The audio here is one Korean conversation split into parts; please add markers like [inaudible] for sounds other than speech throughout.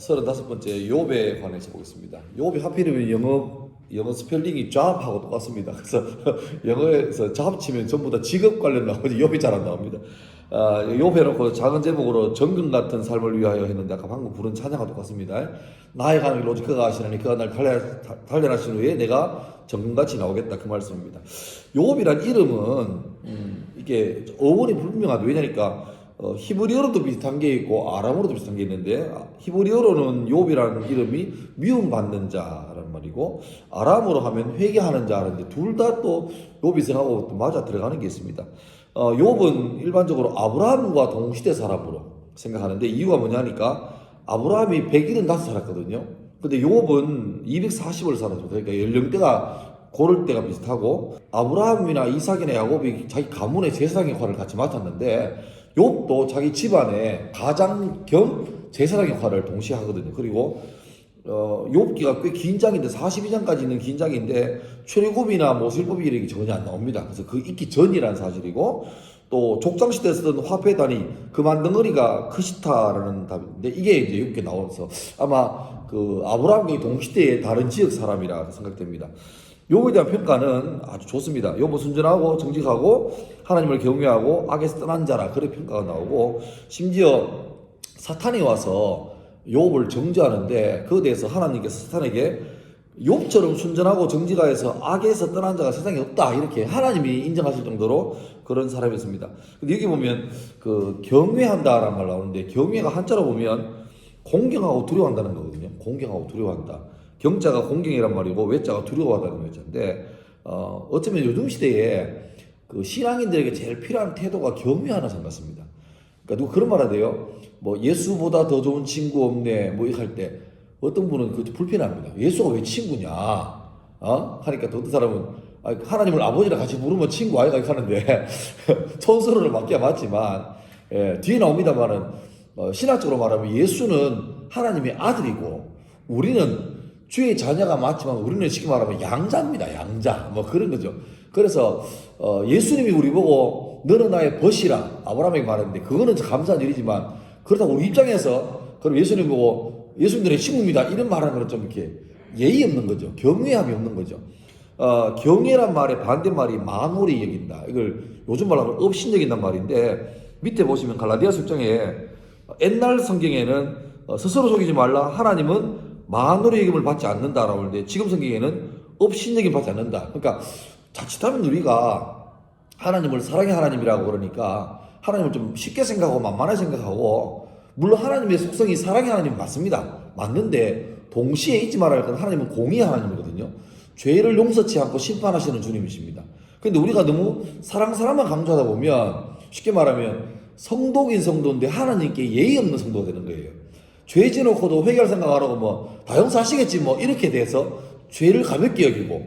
35번째 욥에 관해서 보겠습니다. 욥이 하필이면 영어 영어 스펠링이 job하고 똑같습니다. 그래서 [laughs] 영어에서 job 치면 전부 다 직업 관련 나오지 욥이 잘안 나옵니다. 아, 욥 해놓고 작은 제목으로 정금 같은 삶을 위하여 했는데 아까 방금 부른 찬양과 똑같습니다. 나의 가는 길로 그가 하시나니 그가 날 단련, 단련하신 후에 내가 정금같이 나오겠다 그 말씀입니다. 욥이란 이름은 음, 이게 어원이 불분명하다. 왜냐니까 어, 히브리어로도 비슷한 게 있고 아람어로도 비슷한 게 있는데 아, 히브리어로는 욥이라는 이름이 미움받는 자라는 말이고 아람어로 하면 회개하는 자라는데 둘 다 또 욥이 생각하고 또 맞아 들어가는 게 있습니다. 어, 욥은 일반적으로 아브라함과 동시대 사람으로 생각하는데 이유가 뭐냐니까 아브라함이 175 살았거든요. 근데 욥은 240을 살았죠. 그러니까 연령대가 고를 때가 비슷하고 아브라함이나 이삭이나 야곱이 자기 가문의 제사장 역할을 같이 맡았는데 욥도 자기 집안의 가장 겸 제사장 역할을 동시에 하거든요. 그리고 어, 욥기가 꽤 긴 장인데 42장까지 있는 긴 장인데 출애굽이나 모슬법 이력이 전혀 안 나옵니다. 그래서 그 있기 전이라는 사실이고 또 족장 시대에 쓰던 화폐단이 그 만 덩어리가 크시타라는 답인데 이게 이제 이렇게 나와서 아마 그 아브라함이 동시대의 다른 지역 사람이라 생각됩니다. 욥에 대한 평가는 아주 좋습니다. 욥은 순전하고 정직하고 하나님을 경외하고 악에서 떠난 자라 그런 평가가 나오고 심지어 사탄이 와서 욥을 정죄하는데 그에 대해서 하나님께서 사탄에게 욥처럼 순전하고 정직하여서 악에서 떠난 자가 세상에 없다 이렇게 하나님이 인정하실 정도로 그런 사람이었습니다. 근데 여기 보면 그 경외한다라는 말 나오는데 경외가 한자로 보면 공경하고 두려워한다는 거거든요. 공경하고 두려워한다. 경자가 공경이란 말이고 외자가 두려워하다는 외자인데 어, 어쩌면 요즘 시대에 그 신앙인들에게 제일 필요한 태도가 경외하는 상 같습니다. 그러니까 누가 그런 말 하대요. 뭐 예수보다 더 좋은 친구 없네. 뭐 이렇게 할때 어떤 분은 그 불편합니다. 예수가 왜 친구냐? 어? 하니까 또 어떤 사람은 아, 하나님을 아버지랑 같이 부르면 친구 아이가 하는데 [laughs] 촌스러를 맞기야 맞지만 예, 뒤에 나옵니다만은 어, 신학적으로 말하면 예수는 하나님의 아들이고 우리는 주의 자녀가 맞지만 우리는 쉽게 말하면 양자입니다. 양자. 뭐 그런 거죠. 그래서 어, 예수님이 우리 보고 너는 나의 벗이라 아브라함에게 말했는데 그거는 감사한 일이지만 그렇다고 우리 입장에서 그럼 예수님 보고 예수님들의 친구입니다. 이런 말하는 건 좀 이렇게 예의 없는 거죠. 경외함이 없는 거죠. 어, 경외란 말의 반대말이 만홀히 여긴다. 이걸 요즘 말로 하면 업신 여긴단 말인데 밑에 보시면 갈라디아 숙정에 옛날 성경에는 어, 스스로 속이지 말라. 하나님은 만홀의 여김을 받지 않는다라고 하는데 지금 성경에는 업신 여김 받지 않는다. 그러니까 자칫하면 우리가 하나님을 사랑의 하나님이라고 그러니까 하나님을 좀 쉽게 생각하고 만만하게 생각하고 물론 하나님의 속성이 사랑의 하나님 맞습니다. 맞는데 동시에 잊지 말아야 할 건 하나님은 공의 하나님이거든요. 죄를 용서치 않고 심판하시는 주님이십니다. 근데 우리가 너무 사랑 사랑만 강조하다 보면 쉽게 말하면 성도긴 성도인데 하나님께 예의 없는 성도가 되는 거예요. 죄 지놓고도 회개할 생각 안 하고 뭐 다용사하시겠지 뭐 이렇게 돼서 죄를 가볍게 여기고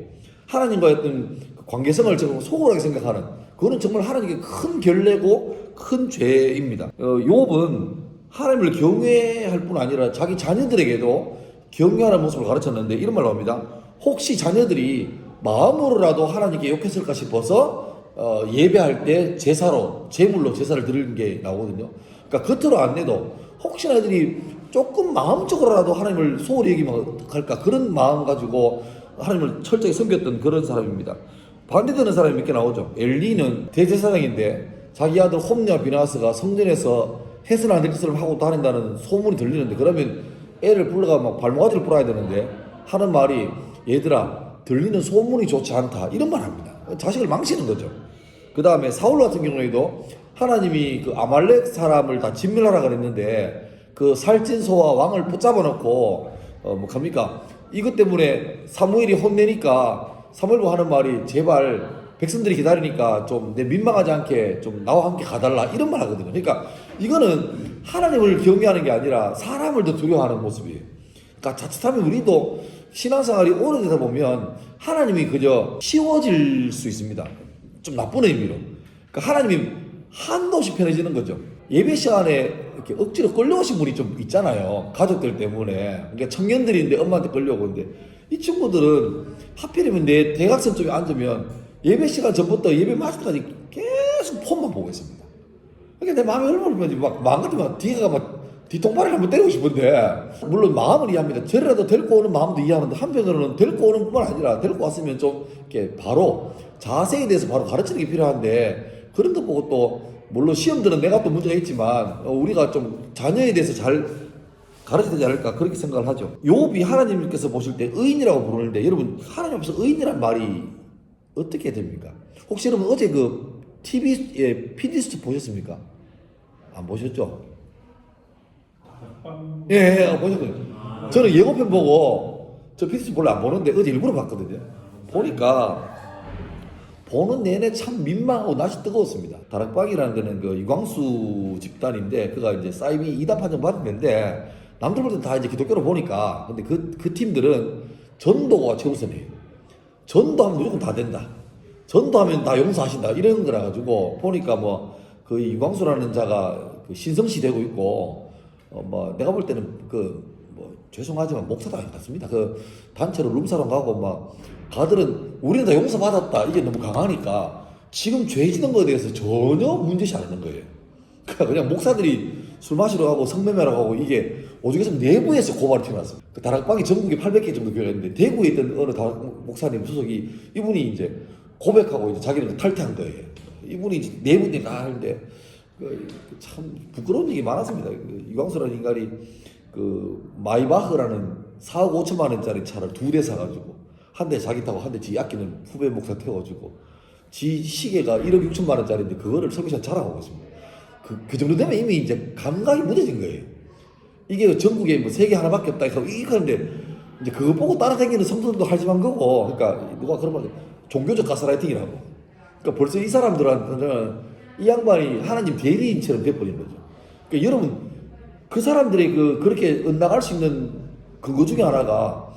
하나님과의 어떤 그 관계성을 조금 소홀하게 생각하는 그거는 정말 하나님께 큰 결례고 큰 죄입니다. 어, 욥은 하나님을 경외할 뿐 아니라 자기 자녀들에게도 경외하는 모습을 가르쳤는데 이런 말 나옵니다. 혹시 자녀들이 마음으로라도 하나님께 욕했을까 싶어서 어, 예배할 때 제사로 제물로 제사를 드리는 게 나오거든요. 그러니까 겉으로 안 내도 혹시나 애들이 조금 마음적으로라도 하나님을 소홀히 여기면 할까 그런 마음 가지고 하나님을 철저히 섬겼던 그런 사람입니다. 반대되는 사람이 몇 개 나오죠. 엘리는 대제사장인데 자기 아들 홈리와 비나스가 성전에서 해서는 안될 짓을 하고 다닌다는 소문이 들리는데 그러면 애를 불러가 막 발목아지를 뿌려야 되는데 하는 말이 얘들아 들리는 소문이 좋지 않다 이런 말 합니다. 자식을 망치는 거죠. 그 다음에 사울 같은 경우에도 하나님이 그 아말렉 사람을 다 진멸하라 그랬는데 그 살찐 소와 왕을 붙잡아 놓고 어뭐 갑니까 이것 때문에 사무엘이 혼내니까 사무엘과 하는 말이 제발 백성들이 기다리니까 좀 내 민망하지 않게 좀 나와 함께 가달라 이런 말 하거든요. 그러니까 이거는 하나님을 경외하는 게 아니라 사람을 더 두려워하는 모습이에요. 그러니까 자칫하면 우리도 신앙생활이 오래되다 보면 하나님이 그저 쉬워질 수 있습니다. 좀 나쁜 의미로. 그러니까 하나님이 한없이 편해지는 거죠. 예배 시간에 이렇게 억지로 끌려오신 분이 좀 있잖아요. 가족들 때문에. 그러니까 청년들인데 엄마한테 끌려오고 근데 이 친구들은 하필이면 내 대각선 쪽에 앉으면 예배 시간 전부터 예배 마칠 때까지 계속 폰만 보고 있습니다. 그러니까 내 마음이 얼마나 막 같으면 뒤가 막 뒤통발을 한번 때리고 싶은데 물론 마음은 이해합니다. 저라도 데리고 오는 마음도 이해하는데 한편으로는 데리고 오는 뿐만 아니라 데리고 왔으면 좀 이렇게 바로 자세에 대해서 바로 가르치는 게 필요한데 그런 것 보고 또 물론 시험들은 내가 또 문제가 있지만 어, 우리가 좀 자녀에 대해서 잘 가르쳐야 되지 않을까 그렇게 생각을 하죠. 요비 하나님께서 보실 때 의인이라고 부르는데 여러분 하나님 앞에서 의인이란 말이 어떻게 됩니까? 혹시 여러분 어제 그 TV에 피디스트 보셨습니까? 안 보셨죠? 예, 예, 예, 보셨거든요. 저는 예고편 보고 저 피디스트 원래 안 보는데 어제 일부러 봤거든요. 보니까 보는 내내 참 민망하고 날씨 뜨거웠습니다. 다락방이라는 거는 그 이광수 집단인데 그가 이제 사이비 이단 판정 받았는데 남들 볼 때 다 이제 기독교로 보니까 근데 그, 그 팀들은 전도가 최우선이에요. 전도하면 무조건 다 된다. 전도하면 다 용서하신다. 이런 거라 가지고 보니까 뭐 그 이광수라는 자가 그 신성시 되고 있고 어 뭐 내가 볼 때는 그 뭐 죄송하지만 목사도 같습니다. 그 단체로 룸사롱 가고 막 가들은 우리는 다 용서받았다. 이게 너무 강하니까 지금 죄 짓는 거에 대해서 전혀 문제시 안 있는 거예요. [laughs] 그러니까 그냥 목사들이 술 마시러 가고 성매매하러 가고 이게 오죽해서 내부에서 고발이 튀어났습니다. 그 다락방이 전국에 800개 정도 교회가 있는데 대구에 있던 어느 다락 목사님 소속이 이분이 이제 고백하고 이제 자기는 탈퇴한 거예요. 이분이 이제 내부니까 하는데 그, 그참 부끄러운 얘기 많았습니다. 그 이광수라는 인간이 그 마이바흐라는 4억 5천만 원짜리 차를 두 대 사가지고 한 대 자기 타고 한 대 지 아끼는 후배 목사 태워주고 지 시계가 1억 6천만 원짜리인데 그거를 서비스 자랑하고 있습니다. 그, 그 정도 되면 이미 이제 감각이 무뎌진 거예요. 이게 전국에 뭐 세계 하나밖에 없다 해서 이렇게 하는데 이제 그거 보고 따라다니는 성도들도 할지만 거고 그러니까 누가 그런 말 종교적 가스라이팅이라고 그러니까 벌써 이 사람들한테는 이 양반이 하나님 대리인처럼 돼버린 거죠. 그러니까 여러분 그 사람들이 그 그렇게 엇나갈 수 있는 근거 중에 하나가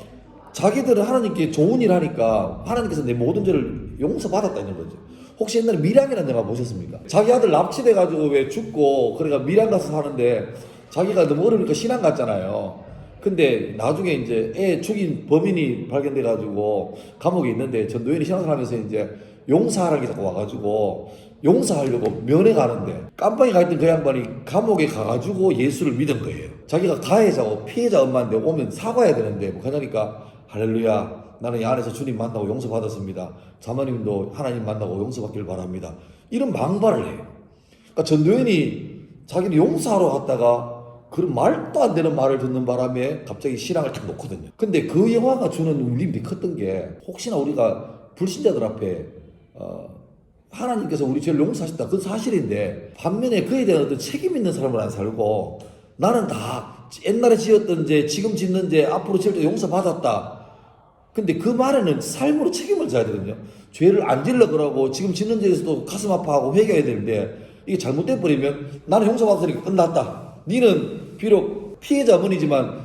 자기들은 하나님께 좋은 일 하니까 하나님께서 내 모든 죄를 용서받았다는 거죠. 혹시 옛날에 미량이라는 영화 보셨습니까? 자기 아들 납치돼가지고 왜 죽고 그러니까 미량 가서 사는데 자기가 너무 어려우니까 신앙 갔잖아요. 근데 나중에 이제 애 죽인 범인이 발견돼가지고 감옥에 있는데 전도연이 신앙생활 하면서 이제 용서하라는 게 자꾸 와가지고 용서하려고 면회 가는데 깜빵에 가 있던 그 양반이 감옥에 가가지고 예수를 믿은 거예요. 자기가 가해자고 피해자 엄마인데 오면 사과해야 되는데 뭐 그러니까 할렐루야 나는 이 안에서 주님 만나고 용서받았습니다. 자마님도 하나님 만나고 용서받기를 바랍니다. 이런 망발을 해요. 그러니까 전도연이 자기는 용서하러 갔다가 그런 말도 안 되는 말을 듣는 바람에 갑자기 신앙을 탁 놓거든요. 근데 그 영화가 주는 울림이 컸던 게 혹시나 우리가 불신자들 앞에 어, 하나님께서 우리 죄를 용서하셨다. 그건 사실인데 반면에 그에 대한 어떤 책임 있는 사람을 안 살고 나는 다 옛날에 지었던 죄, 지금 짓는 죄, 앞으로 지을 때 용서 받았다. 근데 그 말에는 삶으로 책임을 져야 되거든요. 죄를 안 질러 그러고 지금 짓는 죄에서도 가슴 아파하고 회개해야 되는데 이게 잘못돼 버리면 나는 용서받았으니까 끝났다. 니는 비록 피해자분이지만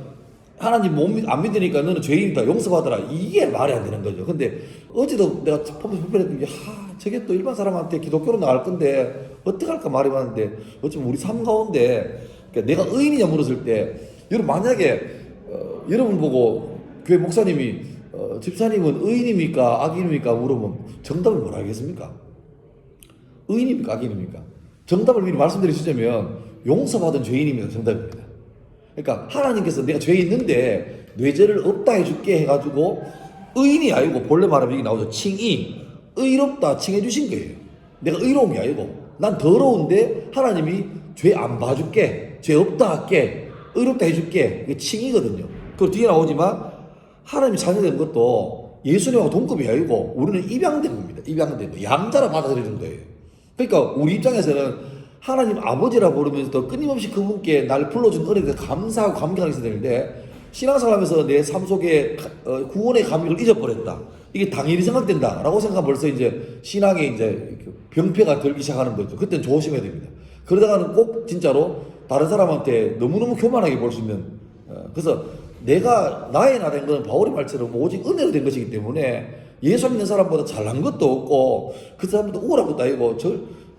하나님 못 믿, 안 믿으니까 너는 죄인이다 용서받아라 이게 말이 안 되는 거죠. 근데 어제도 내가 불편했던 게 하, 저게 또 일반 사람한테 기독교로 나갈 건데 어떡할까 말이 많은데 어쩌면 우리 삶 가운데 그러니까 내가 의인이냐 물었을 때 여러분 만약에 어, 여러분 보고 교회 목사님이 어, 집사님은 의인입니까 악인입니까 물어보면 정답을 뭐라 하겠습니까? 의인입니까 악인입니까? 정답을 미리 말씀드려 주자면 용서받은 죄인입니다 정답입니다. 그러니까 하나님께서 내가 죄 있는데 뇌죄를 없다 해줄게 해가지고 의인이 아니고 본래 말하면 여기 나오죠 칭의 의롭다 칭해 주신 거예요. 내가 의로움이 아니고 난 더러운데 하나님이 죄 안 봐줄게 죄 없다 할게 의롭다 해줄게 이게 칭이거든요. 그 뒤에 나오지만 하나님이 자녀된 것도 예수님하고 동급이 아니고 우리는 입양된 겁니다. 입양된 거 양자라 받아들이는 거예요. 그러니까 우리 입장에서는 하나님 아버지라 부르면서 끊임없이 그분께 날 불러준 은혜에 감사하고 감격하게 되는데 신앙생활하면서 내 삶 속에 어, 구원의 감격을 잊어버렸다. 이게 당연히 생각된다라고 생각하면 벌써 이제 신앙에 이제 그 병폐가 들기 시작하는 거죠. 그때는 조심해야 됩니다. 그러다가는 꼭 진짜로 다른 사람한테 너무너무 교만하게 볼 수 있는 어, 그래서 내가 나의 나된 것은 바울의 말처럼 오직 은혜로 된 것이기 때문에 예수 믿는 사람보다 잘난 것도 없고 그 우월한 것도 아니고 저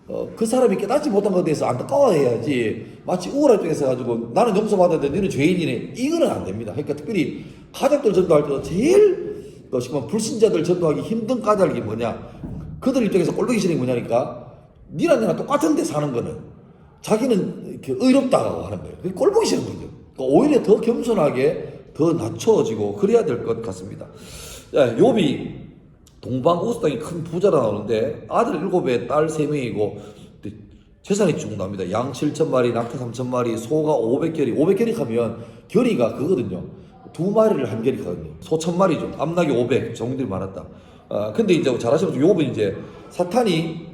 어, 그 사람이 깨닫지 못한 것에 대해서 안타까워해야지 마치 우월한 쪽에서 가지고 나는 용서받았는데 너는 죄인이네 이거는 안 됩니다. 그러니까 특별히 가족들 전도할 때도 제일 그 지금 불신자들 전도하기 힘든 까닭이 뭐냐 그들 입장에서 꼴보기 싫은 게 뭐냐니까 니랑 나랑 똑같은 데 사는 거는 자기는 이렇게 의롭다고 하는 거예요. 그게 꼴 보기 싫은 거죠. 그러니까 오히려 더 겸손하게 더 낮춰지고 그래야 될 것 같습니다. 야, 욥이 동방 우스 땅이 큰 부자라 나오는데 아들 일곱에 딸 세 명이고 근데 재산이 쭉 나옵니다. 양 7천 마리, 낙타 3천 마리, 소가 500결이. 500결이 하면 결이가 그거든요. 두 마리를 한 결이거든요. 소 천 마리죠. 암낙이 500. 정들이 많았다. 아, 근데 이제 잘 아시면 욥은 이제 사탄이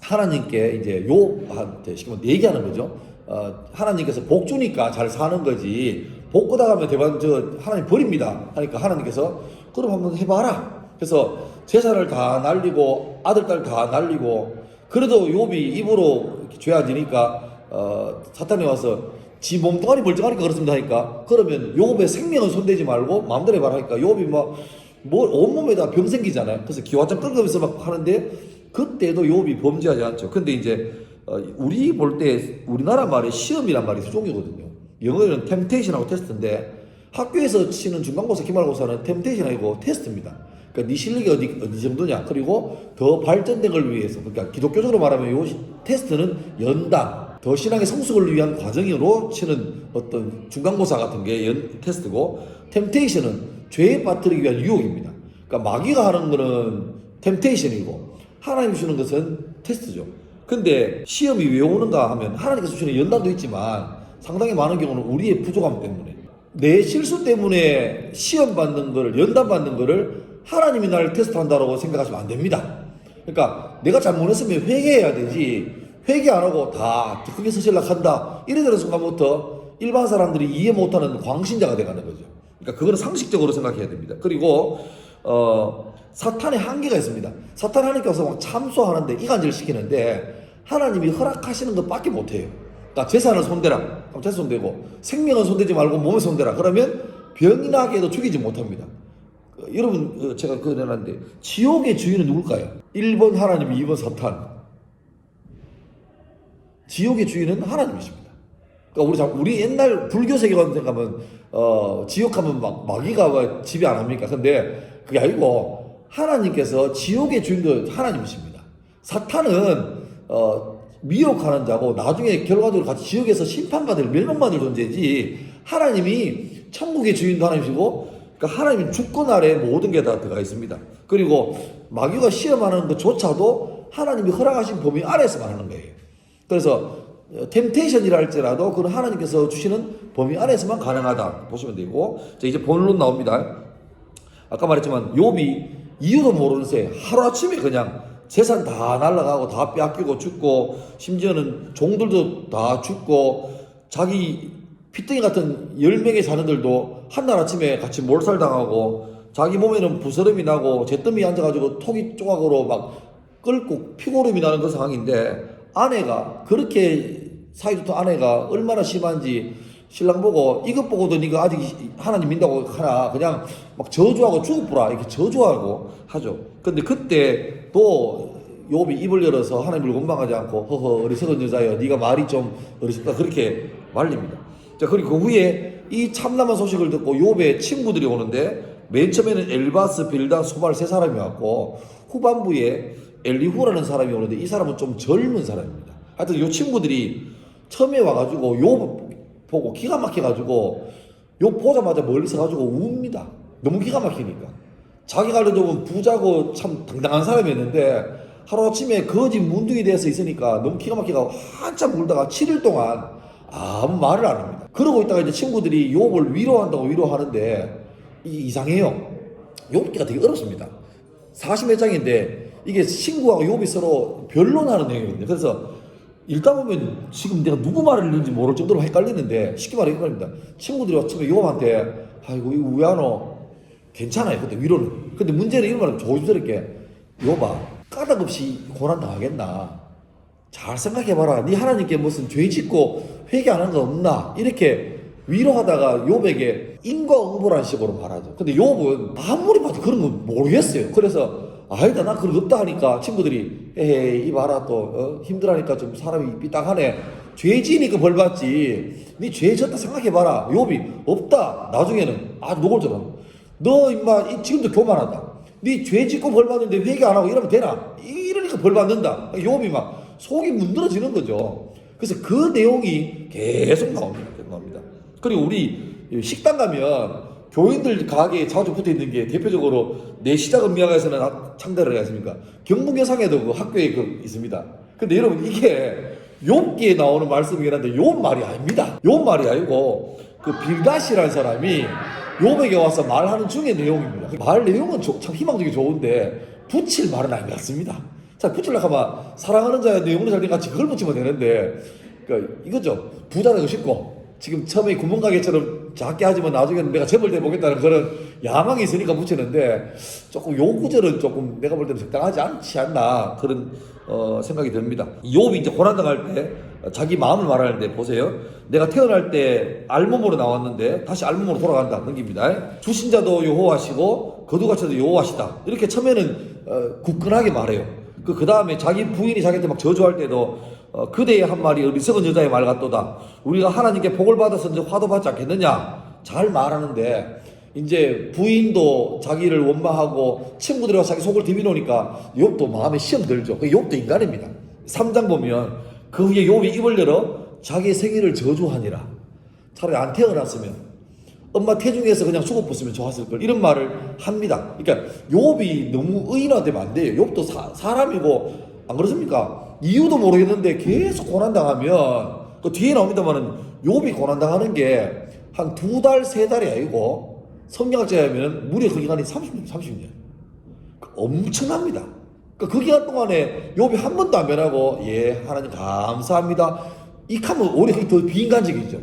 하나님께 이제 욥한테 시키면 얘기하는 거죠. 어, 하나님께서 복 주니까 잘 사는 거지. 복 끄다 가면 대반 저 하나님 버립니다. 하니까 하나님께서 그럼 한번 해봐라. 그래서 재산을 다 날리고 아들 딸 다 날리고 그래도 욥이 입으로 이렇게 죄안 지니까 어, 사탄이 와서 지 몸뚱아리 멀쩡하니까 그렇습니다 하니까 그러면 욥의 생명은 손대지 말고 마음대로 해봐라 하니까 욥이 막뭐 온몸에다 병 생기잖아요. 그래서 기와장 끌면서 막 하는데 그때도 욥이 범죄하지 않죠. 근데 이제 어, 우리 볼 때 우리나라 말에 시험이란 말이 두 종류거든요. 영어에는 템테이션하고 테스트인데 학교에서 치는 중간고사, 기말고사는 템테이션 아니고 테스트입니다. 그러니까 네 실력이 어디 어디 정도냐. 그리고 더 발전된 걸 위해서 그러니까 기독교적으로 말하면 요 시- 테스트는 연단, 더 신앙의 성숙을 위한 과정으로 치는 어떤 중간고사 같은 게 연 테스트고 템테이션은 죄에 빠뜨리기 위한 유혹입니다. 그러니까 마귀가 하는 거는 템테이션이고 하나님 주시는 것은 테스트죠. 근데 시험이 왜 오는가 하면 하나님께서 주시는 연단도 있지만 상당히 많은 경우는 우리의 부족함 때문에 내 실수 때문에 시험 받는 거를 연단 받는 거를 하나님이 나를 테스트한다라고 생각하시면 안 됩니다. 그러니까 내가 잘못했으면 회개해야 되지 회개 안 하고 다 크게 서실락한다 이래저래 순간부터 일반 사람들이 이해 못하는 광신자가 돼가는 거죠. 그러니까 그거는 상식적으로 생각해야 됩니다. 그리고 어, 사탄의 한계가 있습니다. 사탄 하나님께서 막 참소하는데 이간질 시키는데 하나님이 허락하시는 것밖에 못해요. 그러니까 재산을 손대라. 그럼 재산 손대고 생명은 손대지 말고 몸을 손대라. 그러면 병이 나게 해도 죽이지 못합니다. 어, 여러분 어, 제가 그거 내놨는데 지옥의 주인은 누굴까요? 1번 하나님, 2번 사탄. 지옥의 주인은 하나님이십니다. 그러니까 우리 자- 우리 옛날 불교 세계관 생각하면 어 지옥하면 막 마귀가 막 지배 안 합니까? 근데 그게 아니고 하나님께서 지옥의 주인도 하나님이십니다. 사탄은 어 미혹하는 자고 나중에 결과적으로 같이 지옥에서 심판받을 멸망받을 존재지 하나님이 천국의 주인도 하나님이시고 그러니까 하나님 주권 아래 모든 게 다 들어가 있습니다. 그리고 마귀가 시험하는 것조차도 하나님이 허락하신 범위 아래에서만 하는 거예요. 그래서 템테이션이라 할지라도 그건 하나님께서 주시는 범위 안에서만 가능하다 보시면 되고 자, 이제 본론 나옵니다. 아까 말했지만 욥이 이유도 모르는 새 하루아침에 그냥 재산 다 날라가고 다 뺏기고 죽고 심지어는 종들도 다 죽고 자기 피덩이 같은 10명의 자녀들도 한날 아침에 같이 몰살당하고 자기 몸에는 부스럼이 나고 잿더미 앉아가지고 토기 조각으로 막 끓고 피고름이 나는 그 상황인데 아내가 그렇게 사이좋던 아내가 얼마나 심한지 신랑 보고 이것 보고도 네가 아직 하나님 믿다고 하나 그냥 막 저주하고 죽어보라 이렇게 저주하고 하죠. 근데 그때 또 욥이 입을 열어서 하나님을 원망하지 않고 허허 어리석은 여자여 네가 말이 좀 어리석다 그렇게 말립니다. 자 그리고 그 후에 이 참남한 소식을 듣고 욥의 친구들이 오는데 맨 처음에는 엘바스, 빌다, 소발 세 사람이 왔고 후반부에 엘리후라는 사람이 오는데 이 사람은 좀 젊은 사람입니다. 하여튼 이 친구들이 처음에 와가지고 욥 보고 기가 막혀가지고 욥 보자마자 멀리서 가지고 웁니다. 너무 기가 막히니까. 자기가 알려주면 부자고 참 당당한 사람이었는데 하루아침에 거지 문둥이 돼서 있으니까 너무 기가 막혀가 한참 울다가 7일 동안 아무 말을 안 합니다. 그러고 있다가 이제 친구들이 욥을 위로한다고 위로하는데 이게 이상해요. 욥기가 되게 어렵습니다. 40몇 장인데 이게 친구하고 욥이 서로 변론하는 내용이거든요. 그래서 읽다 보면 지금 내가 누구 말을 읽는지 모를 정도로 헷갈리는데 쉽게 말해 헷갈립니다. 친구들이 처음에 욥한테 아이고 이거 왜 하노? 괜찮아요. 그때 위로는. 근데 문제는 이런 말을 조심스럽게 욥아 까닭 없이 고난 당하겠나? 잘 생각해봐라. 네 하나님께 무슨 죄 짓고 회개 안 하는 거 없나? 이렇게 위로하다가 욥에게 인과응보라는 식으로 말하죠. 근데 욥은 아무리 봐도 그런 거 모르겠어요. 그래서 아니다 나 그런 거 없다 하니까 친구들이 에이 이봐라 또 어? 힘들하니까 좀 사람이 삐딱하네. 죄 지니까 벌 받지. 네 죄 졌다 생각해봐라. 욥이 없다. 나중에는 아 노골처럼 너 임마 이- 지금도 교만하다. 네 죄 짓고 벌 받는데 회개 안 하고 이러면 되나? 이러니까 벌 받는다. 욥이 막 속이 문드러지는 거죠. 그래서 그 내용이 계속 나옵니다. 계속 나옵니다. 그리고 우리 식당 가면 교인들 가게에 자주 붙어 있는 게 대표적으로 내 시작은 미학에서는 창대를 하지 않습니까? 경북여상에도 그 학교에 그 있습니다. 근데 여러분 이게 욥기에 나오는 말씀이긴 한데 욥 말이 아닙니다. 욥 말이 아니고 그 빌다시라는 사람이 욥에게 와서 말하는 중의 내용입니다. 말 내용은 조- 참 희망적이 좋은데 붙일 말은 아닌 것 같습니다. 자, 붙이려고 하면 사랑하는 자의 내용을 잘된 같이 그걸 붙이면 되는데 그 이거죠. 부자 되고 싶고 지금 처음에 구멍가게처럼 작게 하지만 나중에는 내가 때 보겠다는 그런 야망이 있으니까 붙이는데 조금 요 구절은 조금 내가 볼 때는 적당하지 않지 않나 그런 어, 생각이 듭니다. 욥이 이제 고난 당할 때 자기 마음을 말하는데 보세요. 내가 태어날 때 알몸으로 나왔는데 다시 알몸으로 돌아간다 넘깁니다. 주신자도 여호와시고 거두가치도 여호와시다. 이렇게 처음에는 어, 굳건하게 말해요. 그, 그 다음에 자기 부인이 자기한테 막 저주할 때도 어, 그대의 한 말이 어리석은 여자의 말 같도다. 우리가 하나님께 복을 받아서 이제 화도 받지 않겠느냐. 잘 말하는데 이제 부인도 자기를 원망하고 친구들과 자기 속을 디비놓으니까 욥도 마음에 시험 들죠. 그 욥도 인간입니다. 3장 보면 그 후에 욥이 입을 열어 자기의 생일을 저주하니라. 차라리 안 태어났으면 엄마 태중에서 그냥 죽어붙으면 좋았을 걸 이런 말을 합니다. 그러니까 욥이 너무 의인화되면 안 돼요. 욥도 사, 사람이고 안 그렇습니까? 이유도 모르겠는데 계속 고난 당하면 그 뒤에 나옵니다만은 욥이 고난 당하는 게 한 두 달 세 달이 아니고 성경학자에 하면 무려 그 기간이 30년, 30년. 엄청납니다. 그 기간 동안에 욥이 한 번도 안 변하고 예 하나님 감사합니다. 이 하면 오히려 더 비인간적이죠.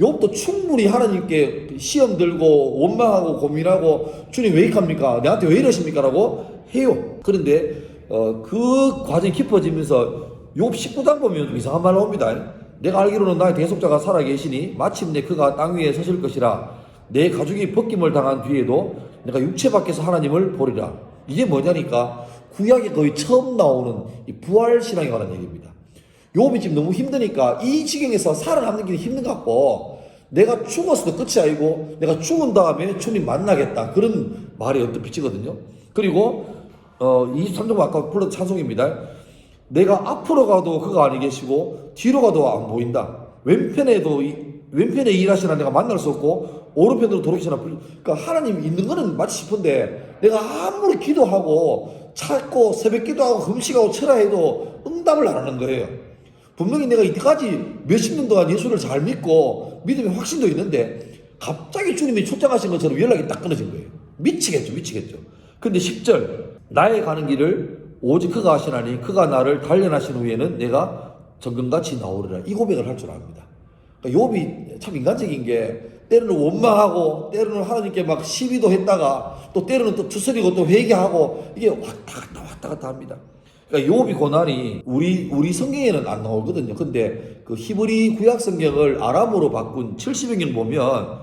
욥도 충분히 하나님께 시험 들고 원망하고 고민하고 주님 왜 이렇습니까? 내한테 왜 이러십니까?라고 해요. 그런데 어, 그 과정이 깊어지면서 욥 19장 보면 좀 이상한 말 나옵니다. 내가 알기로는 나의 대속자가 살아 계시니 마침내 그가 땅 위에 서실 것이라 내 가족이 벗김을 당한 뒤에도 내가 육체 밖에서 하나님을 보리라. 이게 뭐냐니까 구약에 거의 처음 나오는 이 부활 신앙에 관한 얘기입니다. 욥이 지금 너무 힘드니까 이 지경에서 살아남는 게 힘든 것 같고 내가 죽었어도 끝이 아니고 내가 죽은 다음에 주님 만나겠다 그런 말이 언뜻 비치거든요. 그리고 어 23절 아까 불렀던 찬송입니다. 내가 앞으로 가도 그가 아니 계시고 뒤로 가도 안 보인다. 왼편에도 이- 왼편에 일하시나 내가 만날 수 없고 오른편으로 돌아오시나 불- 그러니까 하나님 있는 거는 마치 싶은데 내가 아무리 기도하고 찾고 새벽 기도하고 금식하고 철야해도 응답을 안 하는 거예요. 분명히 내가 이때까지 몇십 년 동안 예수를 잘 믿고 믿음의 확신도 있는데 갑자기 주님이 초청하신 것처럼 연락이 딱 끊어진 거예요. 미치겠죠, 미치겠죠. 근데 10절 나의 가는 길을 오직 그가 하시나니 그가 나를 단련하신 후에는 내가 정금같이 나오리라 이 고백을 할 줄 압니다. 그러니까 욥이 참 인간적인 게 때로는 원망하고 때로는 하나님께 막 시비도 했다가 또 때로는 또 추스리고 또 회개하고 이게 왔다 갔다 왔다 갔다 합니다. 그러니까 욥이 고난이 우리 우리 성경에는 안 나오거든요. 근데 그 히브리 구약 성경을 아람어로 바꾼 70여경 보면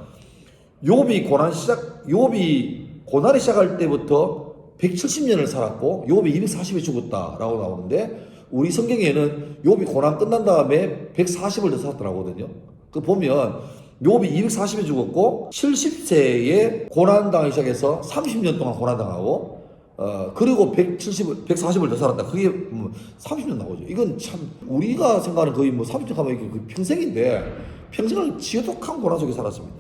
욥이 고난 시작 욥이 고난이 시작할 때부터 170년을 살았고 욥이 240에 죽었다라고 나오는데 우리 성경에는 욥이 고난 끝난 다음에 140을 더 살았더라거든요. 그 보면 욥이 240에 죽었고 70세에 고난 당하기 시작해서 30년 동안 고난 당하고 어 그리고 170을 140을 더 살았다. 그게 뭐 30년 나오죠. 이건 참 우리가 생각하는 거의 뭐 30년 하면 이게 평생인데 평생을 지독한 고난 속에 살았습니다.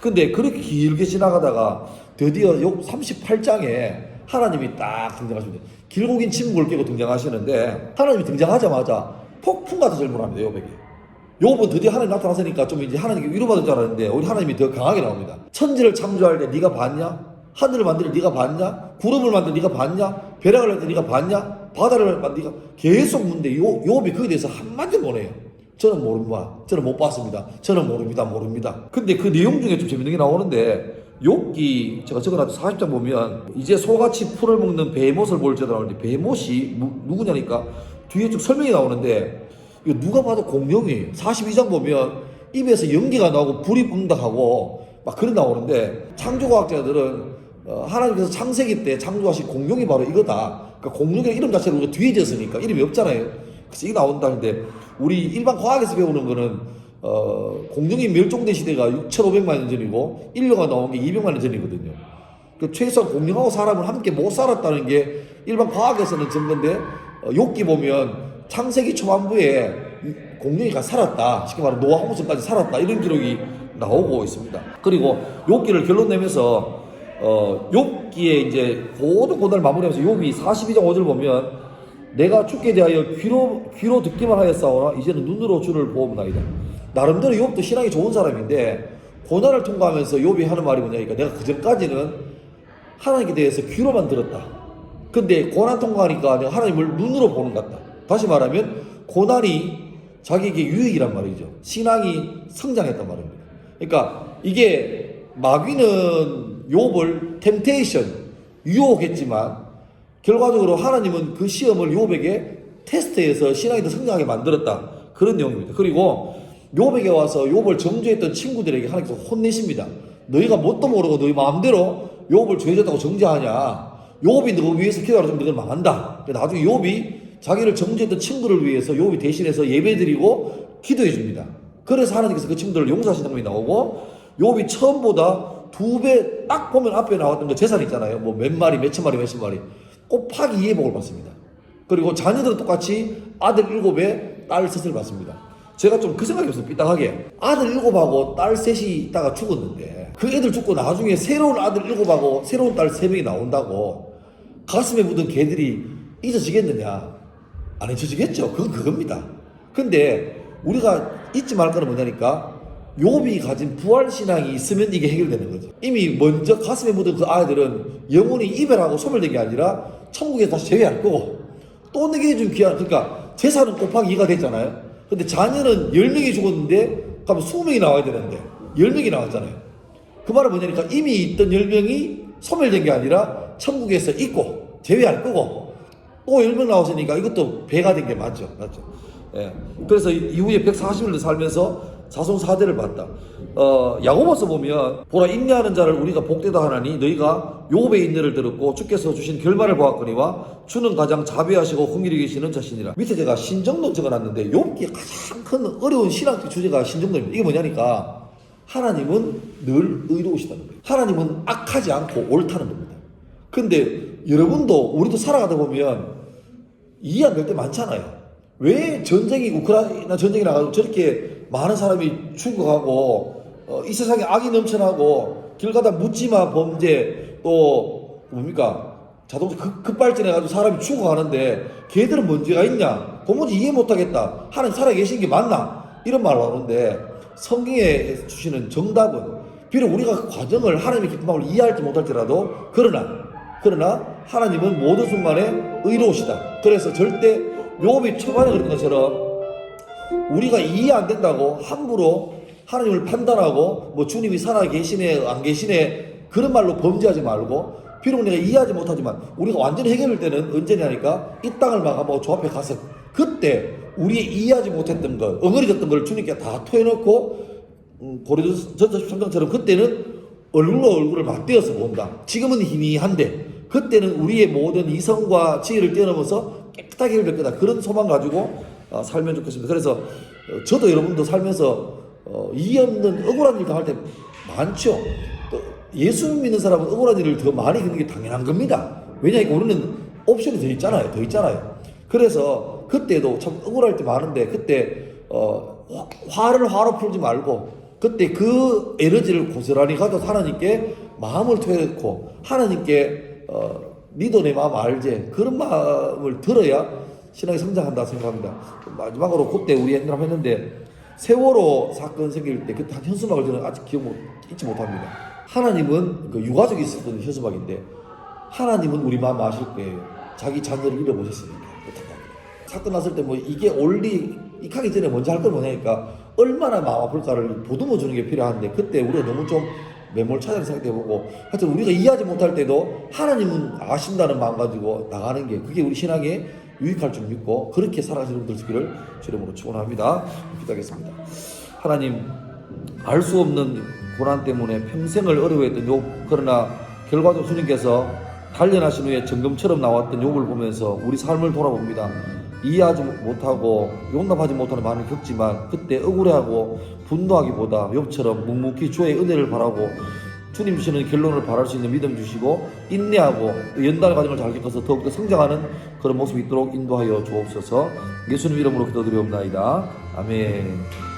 근데 그렇게 길게 지나가다가 드디어 요 38장에 하나님이 딱 등장하십니다. 길고 긴 침묵을 깨고 등장하시는데 하나님이 등장하자마자 폭풍 같은 질문을 합니다. 요백이. 요번 드디어 하나님 나타나서니까 좀 이제 하나님께 위로받을 줄 알았는데 우리 하나님이 더 강하게 나옵니다. 천지를 창조할 때 네가 봤냐? 하늘을 만들 때 네가 봤냐? 구름을 만들 때 네가 봤냐? 벼락을 할때 네가 봤냐? 바다를 만들 때 네가 계속 묻는데 요 요업이 거기에 대해서 한마디도 못 해요. 저는 모릅니다. 저는 못 봤습니다. 저는 모릅니다. 모릅니다. 근데 그 내용 중에 좀 재밌는 게 나오는데 욥기 제가 적어놨던 40장 보면 이제 소같이 풀을 먹는 베모스를 볼지어다 나오는데 베모시 누구냐니까 뒤에 쭉 설명이 나오는데 이거 누가 봐도 공룡이에요. 42장 보면 입에서 연기가 나오고 불이 뿜다하고 막 그런 나오는데 창조과학자들은 어, 하나님께서 창세기 때 창조하신 공룡이 바로 이거다. 그러니까 공룡의 이름 자체를 우리가 뒤에 졌으니까 이름이 없잖아요. 그래서 이게 나온다는데 우리 일반 과학에서 배우는 거는 어, 공룡이 멸종된 시대가 6,500만 년 전이고 인류가 나온 게 200만 년 전이거든요. 그 최소한 공룡하고 사람을 함께 못 살았다는 게 일반 과학에서는 증거인데 어, 욕기 보면 창세기 초반부에 공룡이 가 살았다. 쉽게 말하면 노아 홍수까지 살았다. 이런 기록이 나오고 있습니다. 그리고 욥기를 결론 내면서 어, 욥기에 이제 모든 고단을 마무리하면서 욥이 42장 5절 보면 내가 죽게 대하여 귀로 귀로 듣기만 하였사오나 이제는 눈으로 주를 보옵나이다. 나름대로 욥도 신앙이 좋은 사람인데 고난을 통과하면서 욥이 하는 말이 뭐냐 니까 내가 그 전까지는 하나님께 대해서 귀로만 들었다. 근데 고난 통과하니까 내가 하나님을 눈으로 보는 것 같다. 다시 말하면 고난이 자기에게 유익이란 말이죠. 신앙이 성장했단 말입니다. 그러니까 이게 마귀는 욥을 템테이션 유혹했지만 결과적으로 하나님은 그 시험을 욥에게 테스트해서 신앙이 더 성장하게 만들었다. 그런 내용입니다. 그리고 욥에게 와서 욥을 정죄했던 친구들에게 하나님께서 혼내십니다. 너희가 뭣도 모르고 너희 마음대로 욥을 죄졌다고 정죄하냐. 욥이 너 위해서 기도하면 너희는 망한다. 나중에 욥이 자기를 정죄했던 친구를 위해서 욥이 대신해서 예배드리고 기도해 줍니다. 그래서 하나님께서 그 친구들을 용서하시는 장면이 나오고 욥이 처음보다 두 배 딱 보면 앞에 나왔던 그 재산 있잖아요. 뭐 몇 마리, 몇천 마리, 몇천 마리. 곱하기 2의 복을 받습니다. 그리고 자녀들은 똑같이 아들 일곱에 딸 셋을 받습니다. 제가 좀 그 생각이 없어요. 삐딱하게. 아들 일곱하고 딸 셋이 있다가 죽었는데 그 애들 죽고 나중에 새로운 아들 일곱하고 새로운 딸 세 명이 나온다고 가슴에 묻은 개들이 잊어지겠느냐? 안 잊어지겠죠. 그건 그겁니다. 근데 우리가 잊지 말 거는 뭐냐니까 욥이 가진 부활 신앙이 있으면 이게 해결되는 거죠. 이미 먼저 가슴에 묻은 그 아이들은 영혼이 이별하고 소멸된 게 아니라 천국에 다시 제외할 거고 또 내게 해준 귀한 그러니까 재산은 곱하기 2가 됐잖아요. 근데 자녀는 10명이 죽었는데 그러면 20명이 나와야 되는데 10명이 나왔잖아요. 그 말은 뭐냐니까 이미 있던 10명이 소멸된 게 아니라 천국에서 있고 제외할 거고 또 10명 나왔으니까 이것도 배가 된 게 맞죠. 맞죠. 예. 그래서 이후에 140일도 살면서 자손 4대를 봤다. 어, 야고보서 보면 보라 인내하는 자를 우리가 복되다 하나니 너희가 요업의 인내를 들었고 주께서 주신 결말을 보았거니와 주는 가장 자비하시고 흥미리 계시는 자신이라. 밑에 제가 신정론 적어놨는데 욥기 가장 큰 어려운 신학 주제가 신정론입니다. 이게 뭐냐니까 하나님은 늘 의로우시다는 거예요. 하나님은 악하지 않고 옳다는 겁니다. 근데 여러분도 우리도 살아가다 보면 이해 안 될 때 많잖아요. 왜 전쟁이 우크라이나 전쟁이 나가지고 저렇게 많은 사람이 죽어가고 어, 이 세상에 악이 넘쳐나고 길 가다 묻지마 범죄 또 뭡니까 자동차 급, 급발진해가지고 사람이 죽어가는데 걔들은 문제가 있냐? 도무지 이해 못하겠다. 하나님 살아계신 게 맞나? 이런 말 나오는데 성경에 주시는 정답은 비록 우리가 그 과정을 하나님의 마음을 이해할지 못할지라도 그러나 그러나 하나님은 모든 순간에 의로우시다. 그래서 절대 욥이 초반에 그랬던 것처럼 우리가 이해 안 된다고 함부로 하나님을 판단하고 뭐 주님이 살아 계시네 안 계시네 그런 말로 범죄하지 말고 비록 내가 이해하지 못하지만 우리가 완전히 해결할 때는 언제냐니까 이 땅을 막아뭐 조 앞에 가서 그때 우리의 이해하지 못했던 것 엉어리졌던 걸 주님께 다 토해놓고 음, 고려전서 성경처럼 그때는 얼굴로 얼굴을 맞대어서 본다. 지금은 희미한데 그때는 우리의 모든 이성과 지혜를 뛰어넘어서 깨끗하게 해결될 거다. 그런 소망 가지고 어, 살면 좋겠습니다. 그래서 어, 저도 여러분도 살면서 어, 이해 없는 억울한 일 당할 때 많죠. 또 예수 믿는 사람은 억울한 일을 더 많이 겪는 게 당연한 겁니다. 왜냐하면 우리는 옵션이 더 있잖아요. 더 있잖아요. 그래서 그때도 참 억울할 때 많은데 그때 어, 화- 화를 화로 풀지 말고 그때 그 에너지를 고스란히 가져서 하나님께 마음을 토해놓고 하나님께 어, 니도 내 마음 알지 그런 마음을 들어야 신앙이 성장한다 생각합니다. 마지막으로 그때 우리 옛날에 했는데 세월호 사건 생길 때 그때 한 현수막을 저는 아직 기억 못 잊지 못합니다. 하나님은 그 유가족이 있었던 현수막인데 하나님은 우리 마음 아실 거예요. 자기 자녀를 잃어보셨으니까? 사건 났을 때 뭐 이게 올리 익하기 전에 먼저 할걸 뭐냐니까 얼마나 마음 아플까를 보듬어 주는 게 필요한데 그때 우리가 너무 좀 매몰차게 생각해보고 하여튼 우리가 이해하지 못할 때도 하나님은 아신다는 마음 가지고 나가는 게 그게 우리 신앙에 유익할 줄 믿고 그렇게 살아가시는 분들 되기를 주름으로 축원합니다. 기도하겠습니다. 하나님 알 수 없는 고난 때문에 평생을 어려워했던 욥 그러나 결과적으로 주님께서 단련하신 후에 점검처럼 나왔던 욥을 보면서 우리 삶을 돌아봅니다. 이해하지 못하고 용납하지 못하는 많은 겪지만 그때 억울해하고 분노하기보다 욥처럼 묵묵히 주의 은혜를 바라고 주님 주시는 결론을 바랄 수 있는 믿음 주시고 인내하고 연단 과정을 잘 겪어서 더욱더 성장하는 그런 모습이 있도록 인도하여 주옵소서 예수님 이름으로 기도드리옵나이다. 아멘.